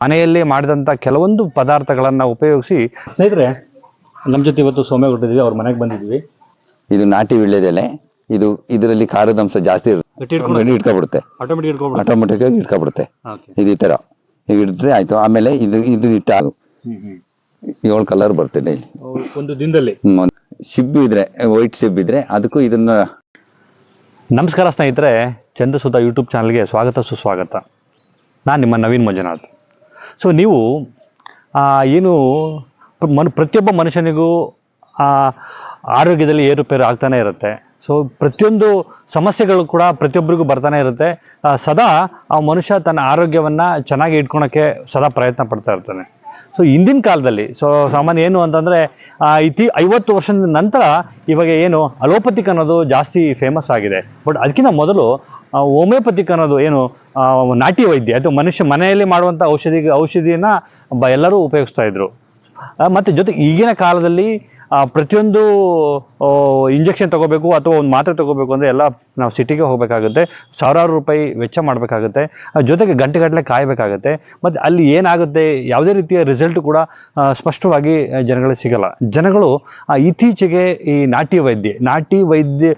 ಮನೆಯಲ್ಲಿ ಮಾಡಿದಂಥ ಕೆಲವೊಂದು ಪದಾರ್ಥಗಳನ್ನು ಉಪಯೋಗಿಸಿ. ಸ್ನೇಹಿತರೆ ನಮ್ಮ ಜೊತೆ ಇವತ್ತು ಸೌಮ್ಯ ಕೊಟ್ಟಿದ್ವಿ ಅವ್ರ ಮನೆಗೆ ಬಂದಿದ್ವಿ ಇದು ನಾಟಿ ವಿಳ್ಯದೆಲೆ ಇದು ಇದರಲ್ಲಿ ಖಾರದ ಅಂಶ ಜಾಸ್ತಿ ಇರುತ್ತೆ. ಇಟ್ಕೊಬಿಡುತ್ತೆ ಆಟೋಮೆಟಿಕ್ ಆಗಿ ಇಟ್ಕೊಬಿಡುತ್ತೆ ಓಕೆ. ಇದು ಈ ತರ ಈಗ ಇಟ್ರೆ ಆಯ್ತು. ಆಮೇಲೆ ಇದು ಇದು ಇಟ್ಟ ಏಳು ಕಲರ್ ಬರ್ತದೆ ಒಂದು ದಿನದಲ್ಲಿ ಸಿಬ್ಬು ಇದ್ರೆ ವೈಟ್ ಸಿಬ್ ಇದ್ರೆ ಅದಕ್ಕೂ ಇದನ್ನ ನಮಸ್ಕಾರ ಸ್ನೇಹಿತರೆ ಚಂದ್ರಸುಧ ಯೂಟ್ಯೂಬ್ ಚಾನಲ್ಗೆ ಸ್ವಾಗತ ಸುಸ್ವಾಗತ. ನಾನು ನಿಮ್ಮ ನವೀನ್ ಮಂಜುನಾಥ್. ಸೊ ನೀವು ಏನು ಮನ್, ಪ್ರತಿಯೊಬ್ಬ ಮನುಷ್ಯನಿಗೂ ಆರೋಗ್ಯದಲ್ಲಿ ಏರುಪೇರು ಆಗ್ತಾನೆ ಇರುತ್ತೆ. ಸೊ ಪ್ರತಿಯೊಂದು ಸಮಸ್ಯೆಗಳು ಕೂಡ ಪ್ರತಿಯೊಬ್ಬರಿಗೂ ಬರ್ತಾನೆ ಇರುತ್ತೆ. ಸದಾ ಆ ಮನುಷ್ಯ ತನ್ನ ಆರೋಗ್ಯವನ್ನು ಚೆನ್ನಾಗಿ ಇಟ್ಕೊಳಕ್ಕೆ ಸದಾ ಪ್ರಯತ್ನ ಪಡ್ತಾ ಇರ್ತಾನೆ. ಸೊ ಹಿಂದಿನ ಕಾಲದಲ್ಲಿ ಸೊ ಸಾಮಾನ್ಯ ಏನು ಅಂತಂದರೆ ಇತಿ, ಐವತ್ತು ವರ್ಷದ ನಂತರ ಇವಾಗ ಏನು ಅಲೋಪತಿಕ್ ಅನ್ನೋದು ಜಾಸ್ತಿ ಫೇಮಸ್ ಆಗಿದೆ. ಬಟ್ ಅದಕ್ಕಿಂತ ಮೊದಲು ಹೋಮಿಯೋಪತಿಕ್ ಅನ್ನೋದು ಏನು ನಾಟಿ ವೈದ್ಯ ಅಥವಾ ಮನುಷ್ಯ ಮನೆಯಲ್ಲಿ ಮಾಡುವಂಥ ಔಷಧಿ ಔಷಧಿಯನ್ನು ಬ, ಎಲ್ಲರೂ ಉಪಯೋಗಿಸ್ತಾ ಇದ್ರು. ಮತ್ತೆ ಜೊತೆ ಈಗಿನ ಕಾಲದಲ್ಲಿ ಪ್ರತಿಯೊಂದು ಇಂಜೆಕ್ಷನ್ ತಗೋಬೇಕು ಅಥವಾ ಒಂದು ಮಾತ್ರೆ ತಗೋಬೇಕು ಅಂದರೆ ಎಲ್ಲ ನಾವು ಸಿಟಿಗೆ ಹೋಗಬೇಕಾಗುತ್ತೆ. ಸಾವಿರಾರು ರೂಪಾಯಿ ವೆಚ್ಚ ಮಾಡಬೇಕಾಗುತ್ತೆ. ಜೊತೆಗೆ ಗಂಟೆಗಟ್ಟಲೆ ಕಾಯಬೇಕಾಗುತ್ತೆ. ಮತ್ತು ಅಲ್ಲಿ ಏನಾಗುತ್ತೆ? ಯಾವುದೇ ರೀತಿಯ ರಿಸಲ್ಟ್ ಕೂಡ ಸ್ಪಷ್ಟವಾಗಿ ಜನಗಳಿಗೆ ಸಿಗಲ್ಲ. ಜನಗಳು ಇತ್ತೀಚೆಗೆ ಈ ನಾಟಿ ವೈದ್ಯ ನಾಟಿ ವೈದ್ಯ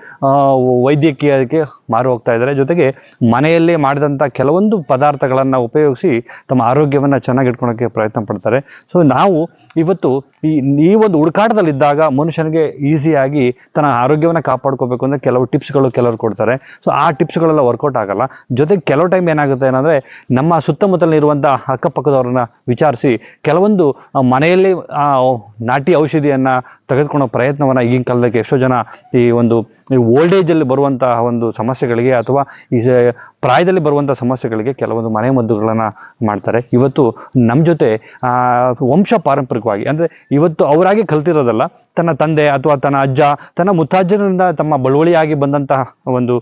ವೈದ್ಯಕೀಯಕ್ಕೆ ಮಾರು ಹೋಗ್ತಾ ಇದ್ದಾರೆ. ಜೊತೆಗೆ ಮನೆಯಲ್ಲೇ ಮಾಡಿದಂಥ ಕೆಲವೊಂದು ಪದಾರ್ಥಗಳನ್ನು ಉಪಯೋಗಿಸಿ ತಮ್ಮ ಆರೋಗ್ಯವನ್ನು ಚೆನ್ನಾಗಿ ಇಟ್ಕೊಳಕ್ಕೆ ಪ್ರಯತ್ನ ಪಡ್ತಾರೆ. ಸೊ ನಾವು ಇವತ್ತು ಈ ಈ ಒಂದು ಹುಡುಕಾಟದಲ್ಲಿದ್ದಾಗ ಮನುಷ್ಯನಿಗೆ ಈಸಿಯಾಗಿ ತನ್ನ ಆರೋಗ್ಯವನ್ನು ಕಾಪಾಡ್ಕೋಬೇಕು ಅಂದರೆ ಕೆಲವು ಟಿಪ್ಸ್ಗಳು ಕೆಲವರು ಕೊಡ್ತಾರೆ. ಸೊ ಆ ಟಿಪ್ಸ್ಗಳೆಲ್ಲ ವರ್ಕೌಟ್ ಆಗಲ್ಲ. ಜೊತೆಗೆ ಕೆಲವು ಟೈಮ್ ಏನಾಗುತ್ತೆ ಏನಂದರೆ, ನಮ್ಮ ಸುತ್ತಮುತ್ತಲಿರುವಂಥ ಅಕ್ಕಪಕ್ಕದವ್ರನ್ನ ವಿಚಾರಿಸಿ, ಕೆಲವೊಂದು ಮನೆಯಲ್ಲಿ ನಾಟಿ ಔಷಧಿಯನ್ನು ತೆಗೆದುಕೊಳ್ಳೋ ಪ್ರಯತ್ನವನ್ನು ಈಗಿನ ಕಾಲದಲ್ಲಿ ಎಷ್ಟೋ ಜನ ಈ ಒಂದು ಓಲ್ಡ್ ಏಜಲ್ಲಿ ಬರುವಂತಹ ಒಂದು ಸಮಸ್ಯೆಗಳಿಗೆ ಅಥವಾ ಈ ಪ್ರಾಯದಲ್ಲಿ ಬರುವಂಥ ಸಮಸ್ಯೆಗಳಿಗೆ ಕೆಲವೊಂದು ಮನೆ ಮದ್ದುಗಳನ್ನು ಮಾಡ್ತಾರೆ. ಇವತ್ತು ನಮ್ಮ ಜೊತೆ ವಂಶ ಪಾರಂಪರಿಕವಾಗಿ ಅಂದರೆ ಇವತ್ತು ಅವರಾಗಿ ಕಲ್ತಿರೋದಲ್ಲ, ತನ್ನ ತಂದೆ ಅಥವಾ ತನ್ನ ಅಜ್ಜ, ತನ್ನ ಮುತ್ತಾಜ್ಜರಿಂದ ತಮ್ಮ ಬಳುವಳಿಯಾಗಿ ಬಂದಂತಹ ಒಂದು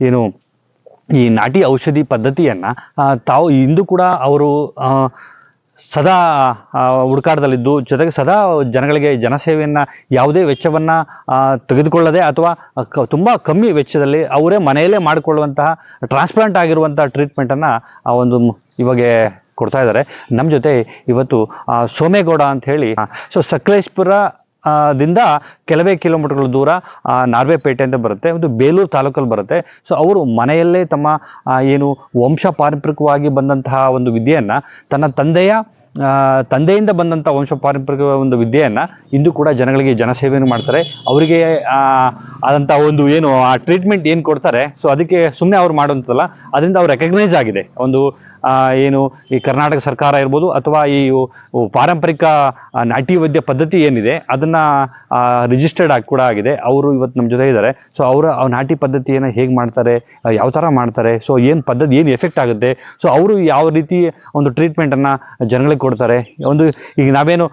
ಏನು ಈ ನಾಟಿ ಔಷಧಿ ಪದ್ಧತಿಯನ್ನು ತಾವು ಇಂದು ಕೂಡ ಅವರು ಸದಾ ಹುಡುಕಾಟದಲ್ಲಿದ್ದು, ಜೊತೆಗೆ ಸದಾ ಜನಗಳಿಗೆ ಜನಸೇವೆಯನ್ನು, ಯಾವುದೇ ವೆಚ್ಚವನ್ನು ತೆಗೆದುಕೊಳ್ಳದೆ ಅಥವಾ ತುಂಬ ಕಮ್ಮಿ ವೆಚ್ಚದಲ್ಲಿ ಅವರೇ ಮನೆಯಲ್ಲೇ ಮಾಡಿಕೊಳ್ಳುವಂತಹ ಟ್ರಾನ್ಸ್ಪ್ಲಾಂಟ್ ಆಗಿರುವಂಥ ಟ್ರೀಟ್ಮೆಂಟನ್ನು ಆ, ಒಂದು ಇವಾಗೆ ಕೊಡ್ತಾ ಇದ್ದಾರೆ. ನಮ್ಮ ಜೊತೆ ಇವತ್ತು ಸೋಮೇಗೌಡ ಅಂತ ಹೇಳಿ ಸೊ ಸಕಲೇಶ್ಪುರ ದಿಂದ ಕೆಲವೇ ಕಿಲೋಮೀಟರ್ಗಳ ದೂರ ನಾರ್ವೆಪೇಟೆ ಅಂತ ಬರುತ್ತೆ, ಒಂದು ಬೇಲೂರು ತಾಲೂಕಲ್ಲಿ ಬರುತ್ತೆ. ಸೊ ಅವರು ಮನೆಯಲ್ಲೇ ತಮ್ಮ ಏನು ವಂಶ ಪಾರಂಪರಿಕವಾಗಿ ಬಂದಂತಹ ಒಂದು ವಿದ್ಯೆಯನ್ನು, ತನ್ನ ತಂದೆಯ ತಂದೆಯಿಂದ ಬಂದಂಥ ವಂಶ ಪಾರಂಪರಿಕ ಒಂದು ವಿದ್ಯೆಯನ್ನು ಇಂದು ಕೂಡ ಜನಗಳಿಗೆ ಜನಸೇವೆಯನ್ನು ಮಾಡ್ತಾರೆ. ಅವರಿಗೆ ಆದಂಥ ಒಂದು ಏನು, ಆ ಟ್ರೀಟ್ಮೆಂಟ್ ಏನು ಕೊಡ್ತಾರೆ ಸೊ ಅದಕ್ಕೆ ಸುಮ್ಮನೆ ಅವ್ರು ಮಾಡುವಂಥದ್ದಲ್ಲ ಅದರಿಂದ ಅವ್ರು ರೆಕಗ್ನೈಸ್ ಆಗಿದೆ. ಒಂದು ಏನು ಈ ಕರ್ನಾಟಕ ಸರ್ಕಾರ ಇರ್ಬೋದು ಅಥವಾ ಈ ಪಾರಂಪರಿಕ ನಾಟಿ ವೈದ್ಯ ಪದ್ಧತಿ ಏನಿದೆ, ಅದನ್ನು ರಿಜಿಸ್ಟರ್ಡ್ ಆಗಿ ಕೂಡ ಆಗಿದೆ. ಅವರು ಇವತ್ತು ನಮ್ಮ ಜೊತೆ ಇದ್ದಾರೆ ಸೊ ಅವರ, ಆ ನಾಟಿ ಪದ್ಧತಿಯನ್ನು ಹೇಗೆ ಮಾಡ್ತಾರೆ ಯಾವ ಥರ ಮಾಡ್ತಾರೆ ಸೊ ಏನು ಪದ್ಧತಿ, ಏನು ಎಫೆಕ್ಟ್ ಆಗುತ್ತೆ ಸೊ ಅವರು ಯಾವ ರೀತಿ ಒಂದು ಟ್ರೀಟ್ಮೆಂಟನ್ನು ಜನಗಳಿಗೆ ಕೊಡ್ತಾರೆ, ಒಂದು, ಈಗ ನಾವೇನು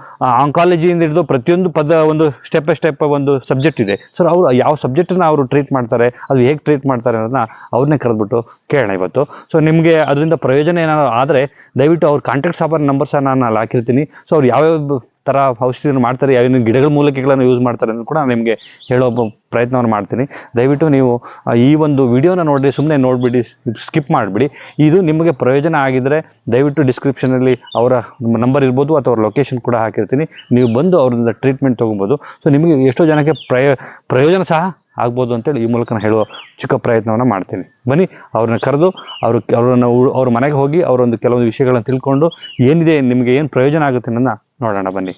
ಆಂಕಾಲಜಿಯಿಂದ ಹಿಡಿದು ಪ್ರತಿಯೊಂದು ಪದ ಒಂದು ಸ್ಟೆಪ್ ಬೈ ಸ್ಟೆಪ್ ಒಂದು ಸಬ್ಜೆಕ್ಟ್ ಇದೆ. ಸೊ ಅವರು ಯಾವ ಸಬ್ಜೆಕ್ಟನ್ನು ಅವರು ಟ್ರೀಟ್ ಮಾಡ್ತಾರೆ, ಅದು ಹೇಗೆ ಟ್ರೀಟ್ ಮಾಡ್ತಾರೆ ಅನ್ನೋದನ್ನ ಅವ್ರನ್ನೇ ಕರೆದ್ಬಿಟ್ಟು ಕೇಳೋಣ ಇವತ್ತು. ಸೊ ನಿಮಗೆ ಅದರಿಂದ ಪ್ರಯೋಜನ ಏನಾದ್ರು ಆದರೆ ದಯವಿಟ್ಟು ಅವ್ರ ಕಾಂಟ್ಯಾಕ್ಟ್ ಸಾಬರ್ ನಂಬರ್ಸ್ ನಾನು ಅಲ್ಲಿ ಹಾಕಿರ್ತೀನಿ. ಸೊ ಅವ್ರು ಯಾವ್ಯಾವ ಥರ ಔಷಧಿಯನ್ನು ಮಾಡ್ತಾರೆ, ಯಾವ ಗಿಡಗಳ ಮೂಲಿಕೆಗಳನ್ನು ಯೂಸ್ ಮಾಡ್ತಾರೆ ಅಂತ ಕೂಡ ನಿಮಗೆ ಹೇಳೋ ಪ್ರಯತ್ನವನ್ನು ಮಾಡ್ತೀನಿ. ದಯವಿಟ್ಟು ನೀವು ಈ ಒಂದು ವಿಡಿಯೋನ ನೋಡಿರಿ ಸುಮ್ಮನೆ ನೋಡಿಬಿಡಿ ಸ್ಕಿಪ್ ಮಾಡಿಬಿಡಿ. ಇದು ನಿಮಗೆ ಪ್ರಯೋಜನ ಆಗಿದ್ದರೆ ದಯವಿಟ್ಟು ಡಿಸ್ಕ್ರಿಪ್ಷನಲ್ಲಿ ಅವರ ನಂಬರ್ ಇರ್ಬೋದು ಅಥವಾ ಅವ್ರ ಲೊಕೇಶನ್ ಕೂಡ ಹಾಕಿರ್ತೀನಿ. ನೀವು ಬಂದು ಅವರಿಂದ ಟ್ರೀಟ್ಮೆಂಟ್ ತೊಗೊಬೋದು. ಸೊ ನಿಮಗೆ ಎಷ್ಟೋ ಜನಕ್ಕೆ ಪ್ರಯೋ, ಪ್ರಯೋಜನ ಸಹ ಆಗ್ಬೋದು ಅಂತೇಳಿ ಈ ಮೂಲಕ ನಾನು ಹೇಳುವ ಚಿಕ್ಕ ಪ್ರಯತ್ನವನ್ನು ಮಾಡ್ತೀನಿ. ಬನ್ನಿ, ಅವ್ರನ್ನ ಕರೆದು ಅವರು ಅವ್ರನ್ನ ಅವ್ರ ಮನೆಗೆ ಹೋಗಿ ಅವರೊಂದು ಕೆಲವೊಂದು ವಿಷಯಗಳನ್ನ ತಿಳ್ಕೊಂಡು ಏನಿದೆ, ನಿಮಗೆ ಏನು ಪ್ರಯೋಜನ ಆಗುತ್ತೆ ಅನ್ನೋದನ್ನ ನೋಡೋಣ ಬನ್ನಿ.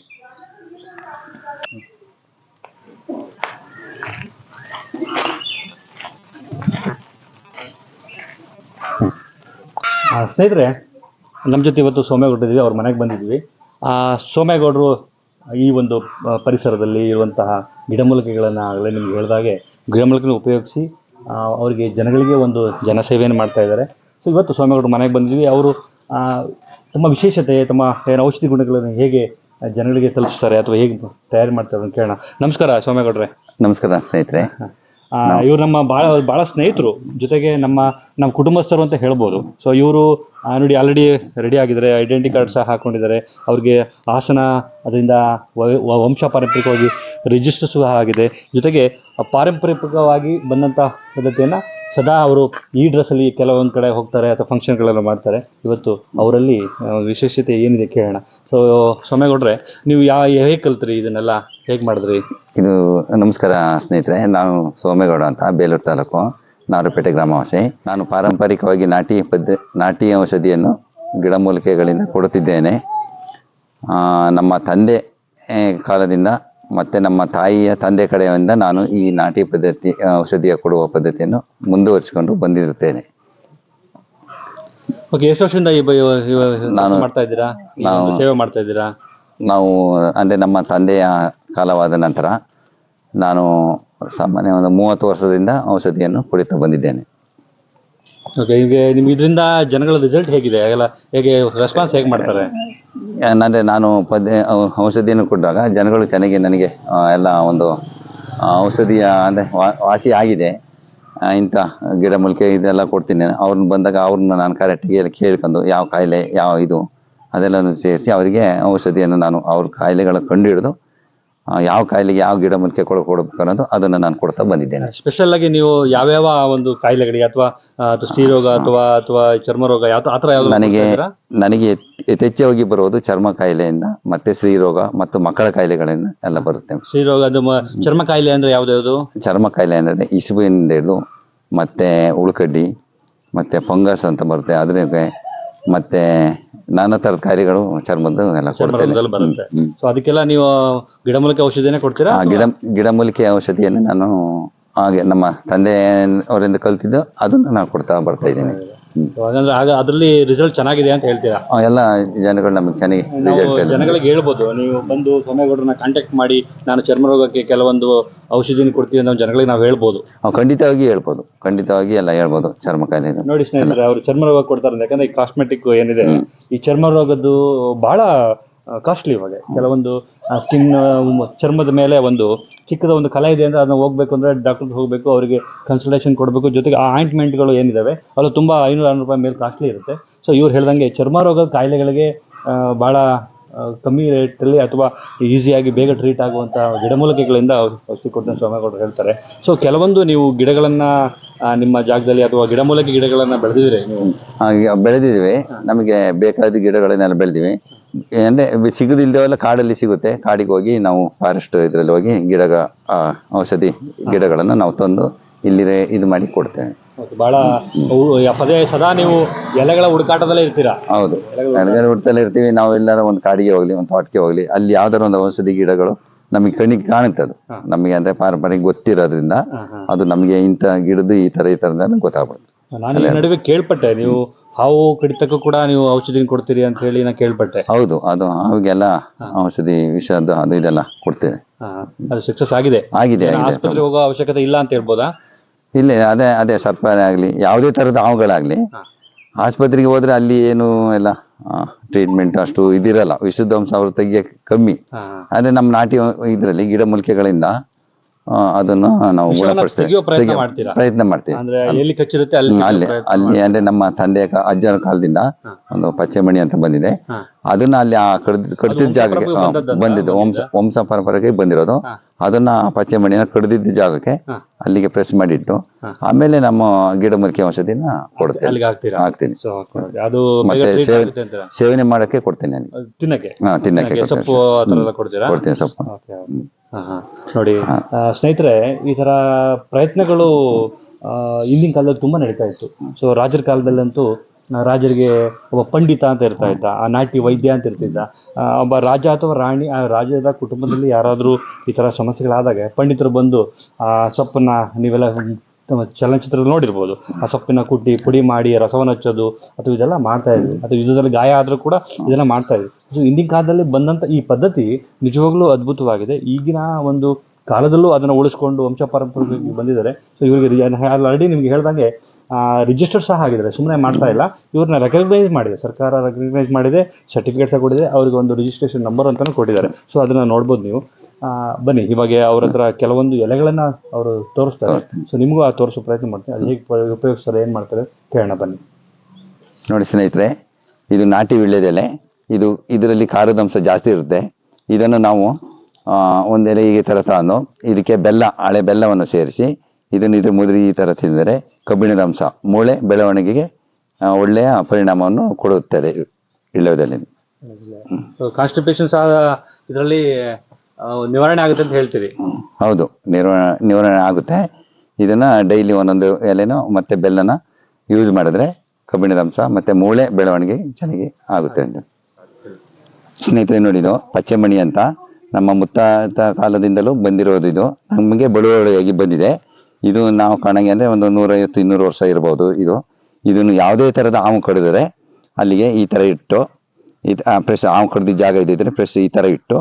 ಸ್ನೇಹಿತರೆ ನಮ್ಮ ಜೊತೆ ಇವತ್ತು ಸೋಮೇಗೌಡರಿದ್ದೀವಿ ಅವ್ರ ಮನೆಗೆ ಬಂದಿದ್ವಿ ಸೋಮೇಗೌಡರು ಈ ಒಂದು ಪರಿಸರದಲ್ಲಿ ಇರುವಂತಹ ಗಿಡಮೂಲಿಕೆಗಳನ್ನು ಆಗಲೇ ನಿಮ್ಗೆ ಹೇಳಿದಾಗೆ ಗಿಡಮೂಲಿಕೆನ ಉಪಯೋಗಿಸಿ ಅವರಿಗೆ ಜನಗಳಿಗೆ ಒಂದು ಜನಸೇವೆಯನ್ನು ಮಾಡ್ತಾ ಇದ್ದಾರೆ. ಸೊ ಇವತ್ತು ಸ್ವಾಮಿಗಳು ಮನೆಗೆ ಬಂದಿದ್ವಿ. ಅವರು ತಮ್ಮ ವಿಶೇಷತೆ ತಮ್ಮ ಏನು ಔಷಧಿ ಗುಣಗಳನ್ನು ಹೇಗೆ ಜನಗಳಿಗೆ ತಲುಪಿಸ್ತಾರೆ ಅಥವಾ ಹೇಗೆ ತಯಾರು ಮಾಡ್ತಾರೆ ಅಂತ ಕೇಳೋಣ. ನಮಸ್ಕಾರ ಸ್ವಾಮಿಗೌಡ್ರೆ ನಮಸ್ಕಾರ ಸ್ನೇಹಿತರೆ. ಇವರು ನಮ್ಮ ಭಾಳ ಭಾಳ ಸ್ನೇಹಿತರು. ಜೊತೆಗೆ ನಮ್ಮ ನಮ್ಮ ಕುಟುಂಬಸ್ಥರು ಅಂತ ಹೇಳ್ಬೋದು. ಸೊ ಇವರು ನೋಡಿ ಆಲ್ರೆಡಿ ರೆಡಿ ಆಗಿದ್ದಾರೆ. ಐಡೆಂಟಿ ಕಾರ್ಡ್ ಸಹ ಹಾಕೊಂಡಿದ್ದಾರೆ. ಅವ್ರಿಗೆ ಆಸನ ಅದರಿಂದ ವಂಶ ಪಾರಂಪರಿಕವಾಗಿ ರಿಜಿಸ್ಟರ್ ಸಹ ಆಗಿದೆ. ಜೊತೆಗೆ ಪಾರಂಪರಿಕವಾಗಿ ಬಂದಂಥ ಪದ್ಧತಿಯನ್ನು ಸದಾ ಅವರು ಈ ಡ್ರೆಸ್ಸಲ್ಲಿ ಕೆಲವೊಂದು ಕಡೆ ಹೋಗ್ತಾರೆ ಅಥವಾ ಫಂಕ್ಷನ್ಗಳೆಲ್ಲ ಮಾಡ್ತಾರೆ. ಇವತ್ತು ಅವರಲ್ಲಿ ವಿಶೇಷತೆ ಏನಿದೆ ಕೇಳೋಣ. ಸೊ ಸೋಮೇಗೌಡ್ರೆ, ನೀವು ಯಾವ ಹೇಗೆ ಕಲ್ತ್ರಿ ಇದನ್ನೆಲ್ಲ? ಹೇಗೆ ಮಾಡಿದ್ರಿ? ಇದು, ನಮಸ್ಕಾರ ಸ್ನೇಹಿತರೆ. ನಾನು ಸೋಮೇಗೌಡ ಅಂತ, ಬೇಲೂರು ತಾಲೂಕು, ನಾರುಪೇಟೆ ಗ್ರಾಮವಾಸಿ. ನಾನು ಪಾರಂಪರಿಕವಾಗಿ ನಾಟಿ ಪದ್ಧ, ನಾಟಿ ಔಷಧಿಯನ್ನು ಗಿಡಮೂಲಿಕೆಗಳಿಂದ ಕೊಡುತ್ತಿದ್ದೇನೆ. ನಮ್ಮ ತಂದೆ ಕಾಲದಿಂದ ಮತ್ತು ನಮ್ಮ ತಾಯಿಯ ತಂದೆ ಕಡೆಯಿಂದ ನಾನು ಈ ನಾಟಿ ಪದ್ಧತಿ ಔಷಧಿಯ ಕೊಡುವ ಪದ್ಧತಿಯನ್ನು ಮುಂದುವರಿಸಿಕೊಂಡು ಬಂದಿರುತ್ತೇನೆ. ಓಕೆ ಎಷ್ಟು ವರ್ಷದಿಂದ ಈ ನಾನು- ಮಾಡ್ತಾ ಇದ್ದೀರಾ? ನಾವು- ಸೇವೆ ಮಾಡ್ತಾ ಇದ್ದೀರಾ? ನಾವು ಅಂದರೆ ನಮ್ಮ ತಂದೆಯ ಕಾಲವಾದ ನಂತರ ನಾನು ಸಾಮಾನ್ಯ ಒಂದು ಮೂವತ್ತು ವರ್ಷದಿಂದ ಔಷಧಿಯನ್ನು ಕುಡಿತಾ ಬಂದಿದ್ದೇನೆ. ಓಕೆ ಈಗ ನಿಮ್ಗೆ ಇದರಿಂದ ಜನಗಳ ರಿಸಲ್ಟ್ ಹೇಗಿದೆ? ಎಲ್ಲ ಹೇಗೆ ರೆಸ್ಪಾನ್ಸ್ ಹೇಗೆ ಮಾಡ್ತಾರೆ? ಏನಂದರೆ ನಾನು ಪದ್ಯ ಔಷಧಿಯನ್ನು ಕೊಟ್ಟಾಗ ಜನಗಳು ಚೆನ್ನಾಗಿ ನನಗೆ ಆ, ಎಲ್ಲ ಒಂದು ಔಷಧಿಯ ಅಂದರೆ ವಾಸಿ ಆಗಿದೆ. ಇಂಥ ಗಿಡಮೂಲಿಕೆ ಇದೆಲ್ಲ ಕೊಡ್ತೀನಿ. ಅವ್ರನ್ನ ಬಂದಾಗ ಅವ್ರನ್ನ ನಾನು ಕರೆಕ್ಟಾಗಿ ಕೇಳ್ಕೊಂಡು ಯಾವ ಕಾಯಿಲೆ ಯಾವ ಇದು ಅದೆಲ್ಲನೂ ಸೇರಿಸಿ ಅವರಿಗೆ ಔಷಧಿಯನ್ನು ನಾನು ಅವ್ರ ಕಾಯಿಲೆಗಳ ಕಂಡು ಹಿಡಿದು ಯಾವ ಕಾಯಿಲೆಗೆ ಯಾವ ಗಿಡಮೂಲಿಕೆ ಕೊಡ ಕೊಡಬೇಕು ಅನ್ನೋದು ಅದನ್ನ ನಾನು ಕೊಡ್ತಾ ಬಂದಿದ್ದೇನೆ. ಸ್ಪೆಷಲ್ ಆಗಿ ನೀವು ಯಾವ್ಯಾವ ಒಂದು ಕಾಯಿಲೆಗಳಿಗೆ ಅಥವಾ ದೃಷ್ಟಿ ರೋಗ ಅಥವಾ ಅಥವಾ ಚರ್ಮ ರೋಗ ಯಾವ ಆತರ ಯಾವ ನನಗೆ ನನಗೆ ಯಥ್- ಯಥೇಚ್ಛವಾಗಿ ಬರುವುದು ಚರ್ಮ ಕಾಯಿಲೆಯಿಂದ ಮತ್ತೆ ಸ್ತ್ರೀರೋಗ ಮತ್ತು ಮಕ್ಕಳ ಕಾಯಿಲೆಗಳಿಂದ ಎಲ್ಲ ಬರುತ್ತೆ. ಶ್ರೀ ರೋಗ ಅದು ಚರ್ಮ ಕಾಯಿಲೆ ಅಂದ್ರೆ ಯಾವ್ದು ಯಾವ್ದು? ಚರ್ಮ ಕಾಯಿಲೆ ಅಂದ್ರೆ ಇಸುಬಿನಿಂದ ಹಿಡಿದು ಮತ್ತೆ ಉಳ್ಕಡ್ಡಿ ಮತ್ತೆ ಫಂಗಸ್ ಅಂತ ಬರುತ್ತೆ. ಅದ್ರ ಮತ್ತೆ ನಾನಾ ತರದ ಕಾಯಿಲೆಗಳು ಚರ್ಮದ್ದು ಎಲ್ಲ ಕೊಡ್ತೇನೆ. ಚರ್ಮದಲ್ಲಿ ಬರುತ್ತೆ. ಹ್ಮ್. ಸೊ ಅದಕ್ಕೆಲ್ಲ ನೀವು ಗಿಡಮೂಲಿಕೆ ಔಷಧಿನೇ ಕೊಡ್ತೀರಾ ಆ ಗಿಡ ಗಿಡಮೂಲಿಕೆ ಔಷಧಿಯನ್ನು ನಾನು ಹಾಗೆ ನಮ್ಮ ತಂದೆ ಅವರಿಂದ ಕಲ್ತಿದ್ದು ಅದನ್ನು ನಾನು ಕೊಡ್ತಾ ಬರ್ತಾ ಇದ್ದೀನಿ. ಹಾಗಂದ್ರೆ ಆಗ ಅದರಲ್ಲಿ ರಿಸಲ್ಟ್ ಚೆನ್ನಾಗಿದೆ ಅಂತ ಹೇಳ್ತೀರಾ? ಆ, ಎಲ್ಲ ಜನಗಳು ನಮಗೆ ಚೆನ್ನಾಗಿ ನಾವು ರಿಸಲ್ಟ್ ಎಲ್ಲ. ಜನಗಳಿಗೆ ಹೇಳ್ಬೋದು ನೀವು ಬಂದು ಸೊಮ್ಮೇಗೌಡರನ್ನ ಕಾಂಟ್ಯಾಕ್ಟ್ ಮಾಡಿ ನಾನು ಚರ್ಮ ರೋಗಕ್ಕೆ ಕೆಲವೊಂದು ಔಷಧಿನ ಕೊಡ್ತೀವಿ ನಾವು ಜನಗಳಿಗೆ ನಾವು ಹೇಳ್ಬೋದು. ಖಂಡಿತವಾಗಿ ಹೇಳ್ಬೋದು ಖಂಡಿತವಾಗಿ ಎಲ್ಲ ಹೇಳ್ಬೋದು ಚರ್ಮ ಕಾಯಿಲೆ ನೋಡಿ ಸ್ನೇಹಿತರೆ ಅವರು ಚರ್ಮ ರೋಗ ಕೊಡ್ತಾರೆ ಯಾಕಂದ್ರೆ ಈ ಕಾಸ್ಮೆಟಿಕ್ ಏನಿದೆ ಈ ಚರ್ಮ ರೋಗದ್ದು ಬಹಳ ಕಾಸ್ಟ್ಲಿ ಇವಾಗ. ಕೆಲವೊಂದು ಸ್ಕಿನ್ ಚರ್ಮದ ಮೇಲೆ ಒಂದು ಚಿಕ್ಕದ ಒಂದು ಕಲೆ ಇದೆ ಅಂದರೆ ಅದನ್ನ ಹೋಗ್ಬೇಕು ಅಂದ್ರೆ ಡಾಕ್ಟರ್ ಹೋಗ್ಬೇಕು, ಅವರಿಗೆ ಕನ್ಸಲ್ಟೇಷನ್ ಕೊಡಬೇಕು. ಜೊತೆಗೆ ಆ ಆಯಿಂಟ್ಮೆಂಟ್ಗಳು ಏನಿದಾವೆ ಅದು ತುಂಬಾ ಐನೂರು, ಆರುನೂರು ರೂಪಾಯಿ ಮೇಲೆ ಕಾಸ್ಟ್ಲಿ ಇರುತ್ತೆ. ಸೊ ಇವ್ರು ಹೇಳ್ದಂಗೆ ಚರ್ಮ ರೋಗದ ಕಾಯಿಲೆಗಳಿಗೆ ಭಾಳ ಕಮ್ಮಿ ರೇಟಲ್ಲಿ ಅಥವಾ ಈಸಿಯಾಗಿ ಬೇಗ ಟ್ರೀಟ್ ಆಗುವಂಥ ಗಿಡಮೂಲಿಕೆಗಳಿಂದ ಕೊಡ್ತಾರೆ ಸ್ವಾಮಿಗೌಡರು ಹೇಳ್ತಾರೆ. ಸೊ ಕೆಲವೊಂದು ನೀವು ಗಿಡಗಳನ್ನ ನಿಮ್ಮ ಜಾಗದಲ್ಲಿ ಅಥವಾ ಗಿಡಮೂಲಿಕೆ ಗಿಡಗಳನ್ನ ಬೆಳೆದಿದ್ರೆ ನೀವು ಬೆಳೆದಿದ್ದೀವಿ. ನಮಗೆ ಬೇಕಾದ ಗಿಡಗಳನ್ನೆಲ್ಲ ಬೆಳೆದಿವಿ. ಅಂದರೆ ಸಿಗುದಿಲ್ದವೆಲ್ಲ ಕಾಡಲ್ಲಿ ಸಿಗುತ್ತೆ. ಕಾಡಿಗೆ ಹೋಗಿ ನಾವು ಫಾರೆಸ್ಟ್ ಇದರಲ್ಲಿ ಹೋಗಿ ಗಿಡಗ ಔಷಧಿ ಗಿಡಗಳನ್ನು ನಾವು ತಂದು ಇಲ್ಲಿ ಇದು ಮಾಡಿ ಕೊಡ್ತೇವೆ. ಬಹಳ ಪದೇ ಸದಾ ನೀವು ಎಲೆಗಳ ಹುಡುಕಾಟದಲ್ಲೇ ಇರ್ತೀರಾ? ಹೌದು ಎಡಗಡೆ ಹುಡ್ತಲ್ಲೇ ಇರ್ತೀವಿ. ನಾವು ಎಲ್ಲಾರ ಒಂದು ಕಾಡಿಗೆ ಹೋಗ್ಲಿ ಒಂದು ತೋಟಕ್ಕೆ ಹೋಗ್ಲಿ ಅಲ್ಲಿ ಯಾವ್ದಾರ ಒಂದು ಔಷಧಿ ಗಿಡಗಳು ನಮಗೆ ಕಣ್ಣಿಗೆ ಕಾಣುತ್ತೆ ಅದು. ನಮಗೆ ಅಂದ್ರೆ ಪಾರಂಪರಿಕ ಗೊತ್ತಿರೋದ್ರಿಂದ ಅದು ನಮಗೆ ಇಂಥ ಗಿಡದ್ದು ಈ ತರ ಈ ಥರದ್ದೆಲ್ಲ ಗೊತ್ತಾಗ್ಬಿಡುತ್ತೆ. ನಾನು ಈ ನಡುವೆ ಕೇಳ್ಪಟ್ಟೆ ನೀವು ಹಾವು ಕಡಿತಕ್ಕೂ ಕೂಡ ನೀವು ಔಷಧಿ ಕೊಡ್ತೀರಿ ಅಂತ ಹೇಳಿ ನಾನು ಕೇಳ್ಪಟ್ಟೆ. ಹೌದು ಅದು ಹಾವಿಗೆಲ್ಲ ಔಷಧಿ ವಿಷದ್ದು ಅದು ಇದೆಲ್ಲ ಕೊಡ್ತೇವೆ. ಹಾ, ಅದು ಸಕ್ಸಸ್ ಆಗಿದೆ. ಆಗಿದೆ ಆಸ್ಪತ್ರೆ ಆಗಿದೆ. ಆಸ್ಪತ್ರೆಗೆ ಹೋಗೋ ಅವಶ್ಯಕತೆ ಇಲ್ಲ ಅಂತ ಹೇಳ್ಬೋದಾ? ಇಲ್ಲ ಅದೇ ಅದೇ ಸರ್ಪಾರೆ ಆಗಲಿ ಯಾವುದೇ ಥರದ ಹಾವುಗಳಾಗಲಿ. ಆಸ್ಪತ್ರೆಗೆ ಹೋದ್ರೆ ಅಲ್ಲಿ ಏನು ಎಲ್ಲ ಟ್ರೀಟ್ಮೆಂಟ್ ಅಷ್ಟು ಇದಿರಲ್ಲ. ವಿಶುದ್ಧಾಂಶ ಅವ್ರು ತೆಗಿಯಕ್ಕೆ ಕಮ್ಮಿ. ಆದ್ರೆ ನಮ್ಮ ನಾಟಿ ಇದರಲ್ಲಿ ಗಿಡಮೂಲಿಕೆಗಳಿಂದ ಅದನ್ನ ಅದನ್ನು ನಾವು ಗುಣಪಡಿಸ್ತೇವೆ. ಪ್ರಯತ್ನ ತೆಗೆಯೋ ಮಾಡ್ತೀವಿ. ಅಲ್ಲಿ ಅಲ್ಲಿ ತೆಗೆಯೋ ಅಂದ್ರೆ ನಮ್ಮ ತಂದೆಯ ಅಜ್ಜನ ಕಾಲದಿಂದ. ಒಂದು ಪಚ್ಚೆಮಣಿ ಅಂತ ಬಂದಿದೆ. ಅದನ್ನ ಅಲ್ಲಿ ಆ ಕಡ್ದ ಕಡ್ದಿದ್ದ ಜಾಗಕ್ಕೆ ಬಂದದ್ದಾ? ವಂಶ ವಂಶ ಪರಂಪರೆಗೆ ಬಂದಿರೋದು. ಅದನ್ನ ಪಚ್ಚೆ ಪಚ್ಚೆಮಣಿನ ಕಡ್ದಿದ್ದ ಜಾಗಕ್ಕೆ ಅಲ್ಲಿಗೆ ಪ್ರೆಸ್ ಮಾಡಿಟ್ಟು ಆಮೇಲೆ ನಮ್ಮ ಗಿಡಮೂಲಿಕೆ ಔಷಧಿನ ಕೊಡ್ತೇನೆ. ಹಾಕ್ತೀನಿ. ಮತ್ತೆ ಸೇವನೆ ಮಾಡಕ್ಕೆ ಕೊಡ್ತೇನೆ ತಿನ್ನಕ್ಕೆ? ಹಾ ತಿನ್ನಕ್ಕೆ ಕೊಡ್ತೇನೆ. ಸೊಪ್ಪು. ನೋಡಿ ಸ್ನೇಹಿತರೆ ಈ ತರ ಪ್ರಯತ್ನಗಳು ಹಿಂದಿನ ಕಾಲದಲ್ಲಿ ತುಂಬಾ ನಡೀತಾ ಇತ್ತು. ಸೊ ರಾಜರ ಕಾಲದಲ್ಲಂತೂ ರಾಜರಿಗೆ ಒಬ್ಬ ಪಂಡಿತ ಅಂತ ಇರ್ತಾ ಇದ್ದ, ಆ ನಾಟಿ ವೈದ್ಯ ಅಂತ ಇರ್ತಿದ್ದ ಒಬ್ಬ ರಾಜ ಅಥವಾ ರಾಣಿ, ಆ, ರಾಜದ ಕುಟುಂಬದಲ್ಲಿ ಯಾರಾದರೂ ಈ ಥರ ಸಮಸ್ಯೆಗಳಾದಾಗ ಪಂಡಿತರು ಬಂದು, ಆ, ಸೊಪ್ಪನ್ನ ನೀವೆಲ್ಲ ಚಲನಚಿತ್ರದಲ್ಲಿ ನೋಡಿರ್ಬೋದು. ಆ ಸೊಪ್ಪಿನ ಕುಟ್ಟಿ, ಪುಡಿ ಮಾಡಿ, ರಸವನ್ನು ಹಚ್ಚೋದು, ಅಥವಾ ಇದೆಲ್ಲ ಮಾಡ್ತಾ ಇದ್ವಿ. ಅಥವಾ ಯುದ್ಧದಲ್ಲಿ ಗಾಯ ಆದರೂ ಕೂಡ ಇದೆಲ್ಲ ಮಾಡ್ತಾ ಇದ್ವಿ. ಸೊ ಹಿಂದಿನ ಕಾಲದಲ್ಲಿ ಬಂದಂಥ ಈ ಪದ್ಧತಿ ನಿಜವಾಗ್ಲೂ ಅದ್ಭುತವಾಗಿದೆ. ಈಗಿನ ಒಂದು ಕಾಲದಲ್ಲೂ ಅದನ್ನು ಉಳಿಸ್ಕೊಂಡು ವಂಶ ಪಾರಂಪರ್ಯವಾಗಿ ಬಂದಿದ್ದಾರೆ. ಸೊ ಇವರಿಗೆ ಆಲ್ರೆಡಿ ನಿಮ್ಗೆ ಹೇಳ್ದಂಗೆ ರಿಜಿಸ್ಟರ್ ಸಹ ಆಗಿದ್ದಾರೆ ಸುಮ್ಮನೆ ಮಾಡ್ತಾ ಇಲ್ಲ. ಇವ್ರನ್ನ ರೆಕಗ್ನೈಸ್ ಮಾಡಿದೆ. ಸರ್ಕಾರ ರೆಕಗ್ನೈಸ್ ಮಾಡಿದೆ ಸರ್ಟಿಫಿಕೇಟ್ ಸಹ ಕೊಟ್ಟಿದೆ. ಅವ್ರಿಗೆ ಒಂದು ರಿಜಿಸ್ಟ್ರೇಷನ್ ನಂಬರ್ ಅಂತಲೂ ಕೊಟ್ಟಿದ್ದಾರೆ. ಸೊ ಅದನ್ನ ನೋಡ್ಬೋದು ನೀವು. ಬನ್ನಿ. ಇವಾಗ ಅವ್ರ ಹತ್ರ ಕೆಲವೊಂದು ಎಲೆಗಳನ್ನು ಅವರು ತೋರಿಸ್ತಾರೆ. ಸೊ ನಿಮಗೂ ಆ ತೋರಿಸೋ ಪ್ರಯತ್ನ ಮಾಡ್ತೀನಿ. ಅದು ಹೇಗೆ ಉಪಯೋಗಿಸ್ತಾರೆ ಏನು ಮಾಡ್ತಾರೆ ಕೇಳೋಣ ಬನ್ನಿ. ನೋಡಿ ಸ್ನೇಹಿತರೆ ಇದು ನಾಟಿ ವೀಳ್ಯದೆಲೆ ಇದು ಇದರಲ್ಲಿ ಖಾರದಂಶ ಜಾಸ್ತಿ ಇರುತ್ತೆ. ಇದನ್ನು ನಾವು ಆ, ಒಂದೆಲೆ ಈ ಥರ ತಾನು ಇದಕ್ಕೆ ಬೆಲ್ಲ ಹಳೆ ಬೆಲ್ಲವನ್ನು ಸೇರಿಸಿ ಇದನ್ನು ಇದು ಮುದುರಿ ಈ ಥರ ತಿಂದರೆ ಕಬ್ಬಿಣದ ಅಂಶ. ಮೂಳೆ ಬೆಳವಣಿಗೆಗೆ ಒಳ್ಳೆಯ ಪರಿಣಾಮವನ್ನು ಕೊಡುತ್ತದೆ ಇಳೆಯೋದಲ್ಲಿ ಕಾನ್ಸ್ಟಿಪೇಷನ್ ಸಹ ಇದರಲ್ಲಿ ನಿವಾರಣೆ ಆಗುತ್ತೆ ಅಂತ ಹೇಳ್ತೀರಿ. ಹೌದು. ನಿರ್ವಹಣೆ ನಿವಾರಣೆ ಆಗುತ್ತೆ. ಇದನ್ನ ಡೈಲಿ ಒಂದೊಂದು ಎಲೆನೋ ಮತ್ತೆ ಬೆಲ್ಲನ ಯೂಸ್ ಮಾಡಿದ್ರೆ ಕಬ್ಬಿಣದ ಅಂಶ ಮತ್ತೆ ಮೂಳೆ ಬೆಳವಣಿಗೆ ಚೆನ್ನಾಗಿ ಆಗುತ್ತೆ ಅಂತ. ಸ್ನೇಹಿತರೆ ನೋಡಿದ್ದು ಪಚ್ಚೆಮಣಿ ಅಂತ ನಮ್ಮ ಮುತ್ತಾತ ಕಾಲದಿಂದಲೂ ಬಂದಿರೋದು ಇದು. ನಮಗೆ ಬಳುವಳಿಯಾಗಿ ಬಂದಿದೆ. ಇದು ನಾವು ಕಾಣಂಗೆ ಅಂದರೆ ಒಂದು ನೂರೈವತ್ತು ಇನ್ನೂರು ವರ್ಷ ಇರ್ಬೋದು ಇದು. ಇದನ್ನು ಯಾವುದೇ ಥರದ ಹಾವು ಕಡಿದರೆ ಅಲ್ಲಿಗೆ ಈ ಥರ ಇಟ್ಟು ಇದು ಫ್ರೆಶ್ ಹಾವು ಕಡ್ದಿದ್ದ ಜಾಗ ಇದ್ದಿದ್ರೆ ಫ್ರೆಶ್ ಈ ಥರ ಇಟ್ಟು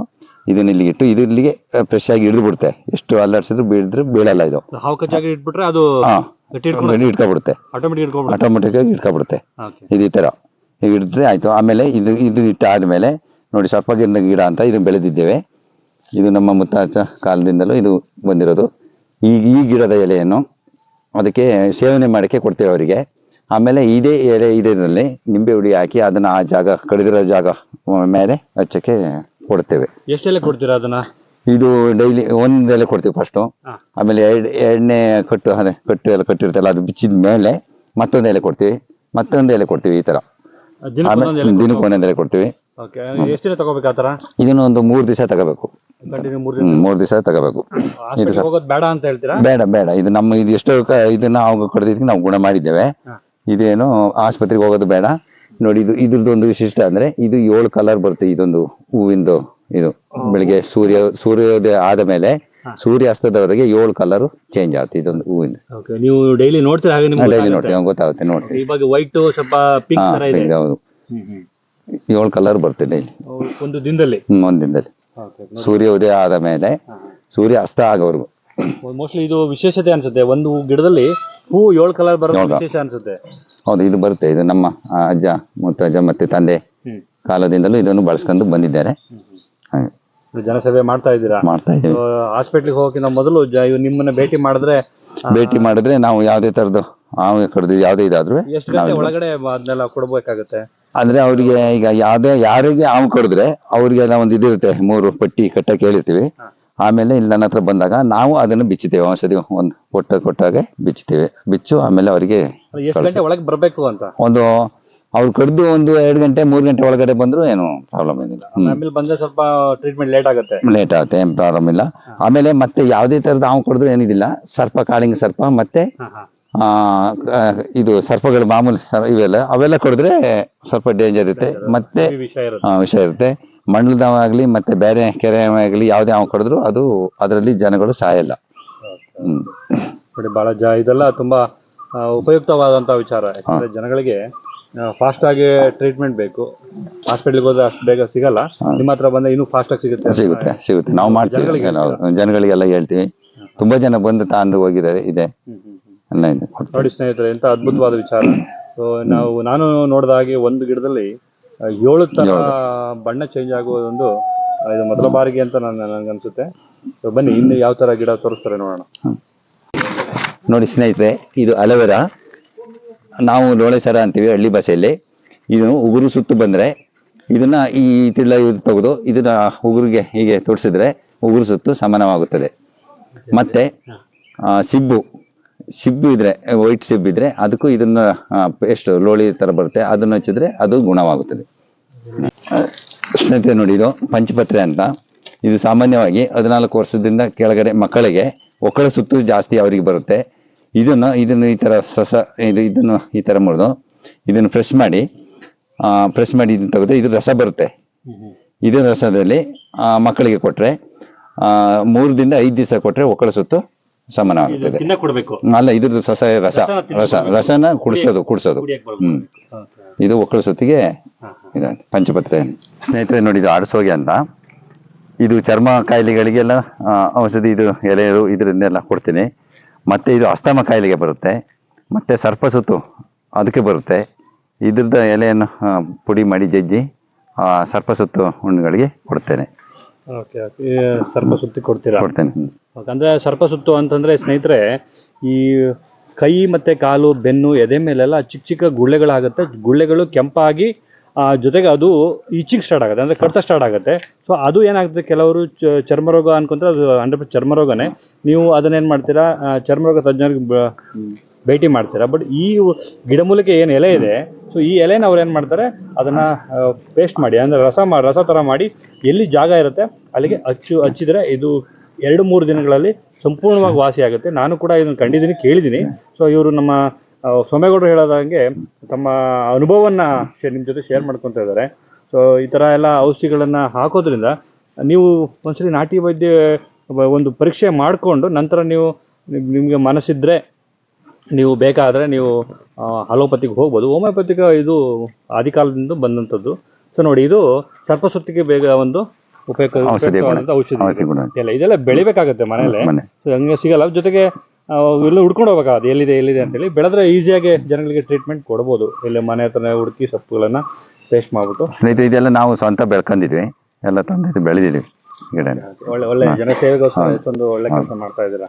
ಇದನ್ನ ಇಲ್ಲಿಗೆ ಇಟ್ಟು ಇದು ಇಲ್ಲಿಗೆ ಫ್ರೆಶ್ ಆಗಿ ಹಿಡಿದು ಬಿಡುತ್ತೆ ಎಷ್ಟು ಅಲ್ಲಾಡ್ಸಿದ್ರು ಬೀಳಿದ್ರು ಬೀಳಲ್ಲ ಇದು. ಇಟ್ಬಿಟ್ರೆ ಅದು ಆಟೋಮೆಟಿಕ್ ಆಗಿ ಇಟ್ಕೊಬಿಡುತ್ತೆ ಇದು ಈ ಥರ ಹಿಡಿದ್ರೆ ಆಯಿತು. ಆಮೇಲೆ ಇದು ಇದು ಇಟ್ಟಾದ್ಮೇಲೆ ನೋಡಿ ಸರ್ಪಗಿಂದ ಗಿಡ ಅಂತ ಇದು ಬೆಳೆದಿದ್ದೇವೆ. ಇದು ನಮ್ಮ ಮುತ್ತಾಚ ಕಾಲದಿಂದಲೂ ಇದು ಬಂದಿರೋದು. ಈ ಈ ಗಿಡದ ಎಲೆಯನ್ನು ಅದಕ್ಕೆ ಸೇವನೆ ಮಾಡೋಕ್ಕೆ ಕೊಡ್ತೇವೆ ಅವರಿಗೆ. ಆಮೇಲೆ ಇದೇ ಎಲೆ ಇದರಲ್ಲಿ ನಿಂಬೆ ಹುಡಿ ಹಾಕಿ ಅದನ್ನು ಆ ಜಾಗ ಕಡಿದಿರೋ ಜಾಗ ಮೇಲೆ ಹಚ್ಚಕ್ಕೆ ಕೊಡ್ತೇವೆ. ಎಷ್ಟೆಲ್ಲ ಕೊಡ್ತೀರಾ ಅದನ್ನ? ಇದು ಡೈಲಿ ಒಂದು ಎಲೆ ಕೊಡ್ತೀವಿ ಫಸ್ಟು ಆಮೇಲೆ ಎರಡು ಎರಡನೇ ಕಟ್ಟು ಅದೇ ಕಟ್ಟು ಎಲ್ಲ ಕಟ್ಟಿರ್ತಲ್ಲ ಅದು ಬಿಚ್ಚಿದ ಮೇಲೆ ಮತ್ತೊಂದು ಎಲೆ ಕೊಡ್ತೀವಿ. ಮತ್ತೊಂದು ಎಲೆ ಕೊಡ್ತೀವಿ ಈ ಥರ ದಿನಕ್ಕೆ ಆಮೇಲೆ ದಿನಕ್ಕೆ ಒಂದೊಂದು ಎಲೆ ಕೊಡ್ತೀವಿ. ಇದನ್ನು ಒಂದು ಮೂರು ದಿವಸ ತಗೋಬೇಕು. ಮೂರು ದಿವಸ? ತಗೋಬೇಕು. ಹೋಗೋದು ಬೇಡ ಅಂತ ಹೇಳ್ತೀರಾ? ಬೇಡ ಬೇಡ. ಇದು ನಮ್ಮ ಇದು ಎಷ್ಟೋ ಕ- ಇದನ್ನ ನಾವು ಕಡ್ದಿದ್ದಕ್ಕೆ ನಾವು ಗುಣ ಮಾಡಿದ್ದೇವೆ. ಇದೇನು ಆಸ್ಪತ್ರೆಗೆ ಹೋಗೋದು ಬೇಡ. ನೋಡಿ ಇದು ಇದ್ರದ್ದು ಒಂದು ವಿಶಿಷ್ಟ ಅಂದ್ರೆ ಇದು ಏಳು ಕಲರ್ ಬರುತ್ತೆ ಇದೊಂದು ಹೂವಿಂದು ಇದು. ಬೆಳಿಗ್ಗೆ ಸೂರ್ಯ ಸೂರ್ಯೋದಯ ಆದ ಮೇಲೆ ಸೂರ್ಯಾಸ್ತದವರೆಗೆ ಏಳು ಕಲರ್ ಚೇಂಜ್ ಆಗುತ್ತೆ ಇದೊಂದು ಹೂವಿಂದ. ಓಕೆ ನೀವು ಡೈಲಿ ನೋಡ್ತೀರಾ ಹಾಗೆ ನಿಮ್ಗೆ ಡೈಲಿ ಗೊತ್ತಾಗುತ್ತೆ? ನೋಡ್ತೀವಿ ಗೊತ್ತಾಗುತ್ತೆ ಇವಾಗ ವೈಟ್ ಸ್ವಲ್ಪ ಪಿಂಕ್ ಹಾ ತರ ಇದೆ. ಹೌದು. ಹ್ಮ್, ಹ್ಮ್. ಏಳು ಕಲರ್ ಬರುತ್ತೆ ಡೈಲಿ ಒಂದು ದಿನದಲ್ಲಿ? ಹ್ಮ್ ಒಂದಿನದಲ್ಲಿ ಸೂರ್ಯ ಉದಯ ಆದ ಮೇಲೆ ಸೂರ್ಯ ಅಸ್ತ ಆಗೋವರೆಗೂ. ಮೋಸ್ಟ್ಲಿ ಇದು ವಿಶೇಷತೆ ಅನ್ಸುತ್ತೆ. ಒಂದು ಗಿಡದಲ್ಲಿ ಹೂ ಏಳು ಕಲರ್ ಬರೋದು? ವಿಶೇಷ ಅನ್ಸುತ್ತೆ. ಹೌದು ಇದು ಬರುತ್ತೆ. ಇದು ನಮ್ಮ ಆ, ಅಜ್ಜ ಮುತ್ತಜ್ಜ ಮತ್ತೆ ತಂದೆ ಕಾಲದಿಂದಲೂ ಇದನ್ನು ಬಳಸ್ಕೊಂಡು ಬಂದಿದ್ದಾರೆ. ಹಾಗೆ. ಜನಸೇವೆ ಮಾಡ್ತಾ ಇದ್ದೀರಾ? ಮಾಡ್ತಾ ಇದ್ದೀವಿ. ಹಾಸ್ಪಿಟ್ಲಿಗೆ ಹೋಗೋಕ್ಕಿಂತ ಮೊದಲು ಜ- ನಿಮ್ಮನ್ನ ಭೇಟಿ ಮಾಡಿದ್ರೆ ಭೇಟಿ ಮಾಡಿದ್ರೆ ನಾವು ಯಾವುದೇ ಥರದ್ದು ಹಾವು ಕಡ್ದು ಯಾವ್ದೇ ಇದಾದ್ರು ಎಷ್ಟು ಗಂಟೆ ಒಳಗಡೆ ಅದನ್ನೆಲ್ಲ ಕೊಡ್ಬೇಕಾಗತ್ತೆ? ಅಂದ್ರೆ ಅವರಿಗೆ ಈಗ ಯಾವ್ದೇ ಯಾರಿಗೆ ಹಾವು ಕಡಿದ್ರೆ ಅವ್ರಿಗೆ ಒಂದು ಇದಿರುತ್ತೆ ಮೂರು ಪಟ್ಟಿ ಕಟ್ಟಕ್ಕೆ ಹೇಳಿರ್ತೀವಿ. ಆಮೇಲೆ ಇಲ್ಲಿ ನನ್ನ ಹತ್ರ ಬಂದಾಗ ನಾವು ಅದನ್ನು ಬಿಚ್ಚುತ್ತೇವೆ ಔಷಧಿ ಒಂದು ಕೊಟ್ಟ ಕೊಟ್ಟಾಗೆ ಬಿಚ್ಚುತ್ತೇವೆ. ಬಿಚ್ಚು ಆಮೇಲೆ ಅವರಿಗೆ ಎಷ್ಟು ಗಂಟೆ ಒಳಗೆ ಬರಬೇಕು ಅಂತ? ಒಂದು ಅವ್ರು ಕಡ್ದು ಒಂದು ಎರಡು ಗಂಟೆ ಮೂರು ಗಂಟೆ ಒಳಗಡೆ ಬಂದ್ರು ಏನು ಪ್ರಾಬ್ಲಮ್ ಏನಿಲ್ಲ. ಆಮೇಲೆ ಬಂದ್ರೆ ಸ್ವಲ್ಪ ಟ್ರೀಟ್ಮೆಂಟ್ ಲೇಟ್ ಆಗುತ್ತೆ. ಲೇಟ್ ಆಗುತ್ತೆ ಏನು ಪ್ರಾಬ್ಲಮ್ ಇಲ್ಲ. ಆಮೇಲೆ ಮತ್ತೆ ಯಾವುದೇ ತರದ ಹಾವು ಕಡಿದ್ರು ಏನಿದಿಲ್ಲ. ಸರ್ಪ ಕಾಳಿಂಗ ಸರ್ಪ ಮತ್ತೆ ಇದು ಸರ್ಪಗಳು ಮಾಮೂಲಿ ಇವೆಲ್ಲ ಅವೆಲ್ಲ ಕೊಡಿದ್ರೆ ಸ್ವಲ್ಪ ಡೇಂಜರ್ ಇರುತ್ತೆ. ಮತ್ತೆ ವಿಷ ವಿಷಯ ಇರುತ್ತೆ. ಇರುತ್ತೆ. ಮತ್ತೆ ಬೇರೆ ಕೆರೆ ಆಗಲಿ ಯಾವ್ದೇ ಹಾವು ಕೊಡಿದ್ರು ಅದು ಅದರಲ್ಲಿ ಜನಗಳು ಸಾಯಲ್ಲ. ನೋಡಿ ಬಹಳ ಜ ಇದೆಲ್ಲ ತುಂಬಾ ಉಪಯುಕ್ತವಾದಂತಹ ಉಪಯುಕ್ತವಾದಂತ ವಿಚಾರ. ಯಾಕಂದ್ರೆ ಜನಗಳಿಗೆ ಫಾಸ್ಟ್ ಆಗಿ ಟ್ರೀಟ್ಮೆಂಟ್ ಬೇಕು. ಹಾಸ್ಪಿಟಲ್ಗೆ ಹೋದ್ರೆ ಅಷ್ಟು ಬೇಗ ಸಿಗಲ್ಲ. ನಿಮ್ಮ ಹತ್ರ ಬಂದ್ರೆ ಇನ್ನೂ ಫಾಸ್ಟ್ ಆಗಿ ಸಿಗುತ್ತೆ ಸಿಗುತ್ತೆ ಸಿಗುತ್ತೆ. ನಾವು ಮಾಡ್ತೀವಿ. ಜನಗಳಿಗೆಲ್ಲ ಹೇಳ್ತೀವಿ. ತುಂಬಾ ಜನ ಬಂದು ತಾಂದು ಹೋಗಿದ್ದಾರೆ ಇದೆ. ಎಲ್ಲ ಇದೆ ಕೊಡ್ತೀವಿ. ನೋಡಿ ಸ್ನೇಹಿತರೆ ಎಂತ ಅದ್ಭುತವಾದ ವಿಚಾರ. ಸೊ ನಾವು ನಾನು ನೋಡಿದ ಹಾಗೆ ಒಂದು ಗಿಡದಲ್ಲಿ ಆ, ಏಳು ತರ ಬಣ್ಣ ಚೇಂಜ್ ಆಗುವುದೊಂದು ಆ, ಇದು ಮೊದಲ ಬಾರಿಗೆ ಅಂತ ನನ್ನ ನನಗನ್ಸುತ್ತೆ ಸೊ ಬನ್ನಿ ಇನ್ನು ಯಾವ ತರ ಗಿಡ ತೋರಿಸ್ತಾರೆ ನೋಡೋಣ. ನೋಡಿ ಸ್ನೇಹಿತರೆ ಇದು ಅಲವೆರಾ. ನಾವು ಲೋಳೆ ಸರ ಅಂತೀವಿ ಹಳ್ಳಿ ಭಾಷೆಯಲ್ಲಿ. ಇದು ಉಗುರು ಸುತ್ತು ಬಂದರೆ ಇದನ್ನ ಈ ತಿಳ್ಳ ಇದು ತೆಗೆದು ಇದನ್ನ ಉಗುರಿಗೆ ಹೀಗೆ ತೋರಿಸಿದ್ರೆ ಉಗುರು ಸುತ್ತು ಸಮಾನವಾಗುತ್ತದೆ. ಮತ್ತೆ ಆ, ಸಿಬ್ಬು. ಸಿಬ್ಬು ಇದ್ರೆ ವೈಟ್ ಸಿಬ್ ಇದ್ರೆ ಅದಕ್ಕೂ ಇದನ್ನ ಪೇಸ್ಟ್ ಲೋಳಿ ತರ ಬರುತ್ತೆ. ಅದನ್ನ ಹಚ್ಚಿದ್ರೆ ಅದು ಗುಣವಾಗುತ್ತದೆ. ಸ್ನೇಹಿತರೆ ನೋಡಿ ಇದು ಪಂಚಪತ್ರೆ ಅಂತ. ಇದು ಸಾಮಾನ್ಯವಾಗಿ ಹದಿನಾಲ್ಕು ವರ್ಷದಿಂದ ಕೆಳಗಡೆ ಮಕ್ಕಳಿಗೆ ಒಕ್ಕಳ ಸುತ್ತು ಜಾಸ್ತಿ ಅವರಿಗೆ ಬರುತ್ತೆ. ಇದನ್ನು ಇದನ್ನು ಈ ಥರ ಸಸ ಇದು ಇದನ್ನು ಈ ಥರ ಮುರಿದು ಇದನ್ನು ಫ್ರೆಶ್ ಮಾಡಿ ಫ್ರೆಶ್ ಮಾಡಿ ಇದನ್ನು ತೆಗೆದು ಇದು ರಸ ಬರುತ್ತೆ. ಇದೇ ರಸದಲ್ಲಿ ಆ, ಮಕ್ಕಳಿಗೆ ಕೊಟ್ಟರೆ ಮೂರರಿಂದ ಐದು ದಿವಸ ಕೊಟ್ಟರೆ ಒಕ್ಕಳ ಸುತ್ತು ಸಮಾನವಾಗುತ್ತದೆ ಆಗ್ತದೆ ಕೊಡ್ಬೇಕು. ಅಲ್ಲ ಇದ್ರದ್ದು ಸಸ ರಸ. ರಸ ರಸನ ಕುಡಿಸೋದು ಕುಡಿಸೋದು. ಹ್ಮ್. ಇದು ಒಕ್ಕಳ ಸೊತ್ತಿಗೆ ಇದು ಪಂಚಪತ್ರೆ. ಸ್ನೇಹಿತರೆ ನೋಡಿ ಇದು ಆಡಿಸೋಗೆ ಅಂತ ಇದು ಚರ್ಮ ಕಾಯಿಲೆಗಳಿಗೆಲ್ಲ ಆ, ಔಷಧಿ ಇದು ಎಲೆಗಳು ಇದರಿಂದೆಲ್ಲ ಕೊಡ್ತೀನಿ. ಮತ್ತೆ ಇದು ಅಸ್ತಮ ಕಾಯಿಲೆಗೆ ಬರುತ್ತೆ. ಮತ್ತೆ ಸರ್ಪಸುತ್ತು ಅದಕ್ಕೆ ಬರುತ್ತೆ. ಇದ್ರದ್ದು ಎಲೆಯನ್ನು ಪುಡಿ ಮಾಡಿ ಜಜ್ಜಿ ಆ, ಸರ್ಪಸುತ್ತು ಹುಣ್ಣುಗಳಿಗೆ ಕೊಡ್ತೇನೆ. Okay okay. ಸರ್ಪ ಸುತ್ತಿ ಕೊಡ್ತೀರಾ? ಕೊಡ್ತೇನೆ. ಹ್ಮ್. ಅಂದ್ರೆ ಸರ್ಪ ಸುತ್ತು ಅಂತಂದ್ರೆ ಸ್ನೇಹಿತರೆ ಈ ಕೈ ಮತ್ತೆ ಕಾಲು ಬೆನ್ನು ಎದೆ ಮೇಲೆಲ್ಲ ಚಿಕ್ಕ ಚಿಕ್ಕ ಗುಳ್ಳೆಗಳಾಗುತ್ತೆ. ಗುಳ್ಳೆಗಳು ಕೆಂಪಾಗಿ ಆ ಜೊತೆಗೆ ಅದು ಈಚಿಗೆ ಸ್ಟಾರ್ಟ್ ಆಗುತ್ತೆ. ಅಂದ್ರೆ ಕಡ್ತ ಸ್ಟಾರ್ಟ್ ಆಗುತ್ತೆ. ಸೊ ಅದು ಏನಾಗುತ್ತೆ ಕೆಲವರು ಚ- ಚರ್ಮರೋಗ ಅನ್ಕೊಂತ ಅದು ಹಂಡ್ರೆಡ್ ಚರ್ಮರೋಗನೇ. ನೀವು ಅದನ್ನೇನ್ ಮಾಡ್ತೀರಾ? ಆ, ಚರ್ಮರೋಗ ತಜ್ಞರಿಗೆ ಬ- ಭೇಟಿ ಮಾಡ್ತೀರಾ. ಬಟ್ ಈ ಗಿಡಮೂಲಿಕೆ ಏನು ಎಲೆ ಇದೆ ಸೊ ಈ ಎಲೆನ ಅವ್ರು ಏನು ಮಾಡ್ತಾರೆ? ಅದನ್ನ ಪೇಸ್ಟ್ ಮಾಡಿ, ಅಂದ್ರೆ ರಸ ಮಾ, ರಸ ಥರ ಮಾಡಿ, ಎಲ್ಲಿ ಜಾಗ ಇರುತ್ತೆ, ಅಲ್ಲಿಗೆ ಹಚ್ಚು, ಹಚ್ಚಿದ್ರೆ ಇದು ಎರಡು, ಮೂರು ದಿನಗಳಲ್ಲಿ ಸಂಪೂರ್ಣವಾಗಿ ವಾಸಿ ಆಗುತ್ತೆ. ನಾನು ಕೂಡ ಇದನ್ನು ಕಂಡಿದ್ದೀನಿ, ಕೇಳಿದ್ದೀನಿ. ಸೊ ಇವರು ನಮ್ಮ ಸೋಮೇಗೌಡರು ಹೇಳೋದಂಗೆ ತಮ್ಮ ಅನುಭವವನ್ನು ನಿಮ್ಮ ಜೊತೆ ಶೇರ್ ಮಾಡ್ಕೊತಾ ಇದ್ದಾರೆ. ಸೊ ಈ ಥರ ಎಲ್ಲ ಔಷಧಿಗಳನ್ನು ಹಾಕೋದ್ರಿಂದ ನೀವು ಒಂದ್ಸರಿ ನಾಟಿ ವೈದ್ಯ ಒಂದು ಪರೀಕ್ಷೆ ಮಾಡಿಕೊಂಡು ನಂತರ ನೀವು ನಿಮ್- ನಿಮಗೆ ಮನಸ್ಸಿದ್ರೆ ನೀವು ಬೇಕಾದರೆ ನೀವು ಅಲೋಪತಿಗೆ ಹೋಗ್ಬೋದು. ಹೋಮಿಯೋಪತಿಗೆ ಇದು ಆದಿಕಾಲದಿಂದ ಬಂದಂಥದ್ದು. ಸೊ ನೋಡಿ ಇದು ಸರ್ಪಸುತ್ತಿಗೆ ಬೇಗ ಒಂದು ಉಪಯೋಗ ಔಷಧಿ. ಎಲ್ಲ ಇದೆಲ್ಲ ಬೆಳಿಬೇಕಾಗತ್ತೆ ಮನೇಲೆ ಹಂಗೆ ಸಿಗಲ್ಲ. ಜೊತೆಗೆ ಎಲ್ಲ ಹುಡ್ಕೊಂಡು ಅದು ಎಲ್ಲಿದೆ ಎಲ್ಲಿದೆ ಅಂತೇಳಿ ಬೆಳೆದ್ರೆ ಈಸಿಯಾಗಿ ಜನಗಳಿಗೆ ಟ್ರೀಟ್ಮೆಂಟ್ ಕೊಡ್ಬೋದು. ಇಲ್ಲಿ ಮನೆ ಹತ್ರನೇ ಹುಡುಕಿ ಸೊಪ್ಪುಗಳನ್ನ ಪೇಸ್ಟ್ ಮಾಡ್ಬಿಟ್ಟು. ಸ್ನೇಹಿತರೆ ಇದೆಲ್ಲ ನಾವು ಸ್ವಂತ ಬೆಳ್ಕೊಂಡಿದ್ವಿ. ಎಲ್ಲ ತಂದಿದ್ದು ಬೆಳೆದಿದ್ವಿ ಗಿಡ ಒಳ್ಳೆ ಒಳ್ಳೆ ಜನಸೇವೆಗೋಸ್ಕರ ಒಂದು ಒಳ್ಳೆ ಕೆಲಸ ಮಾಡ್ತಾ ಇದ್ದೀರಾ?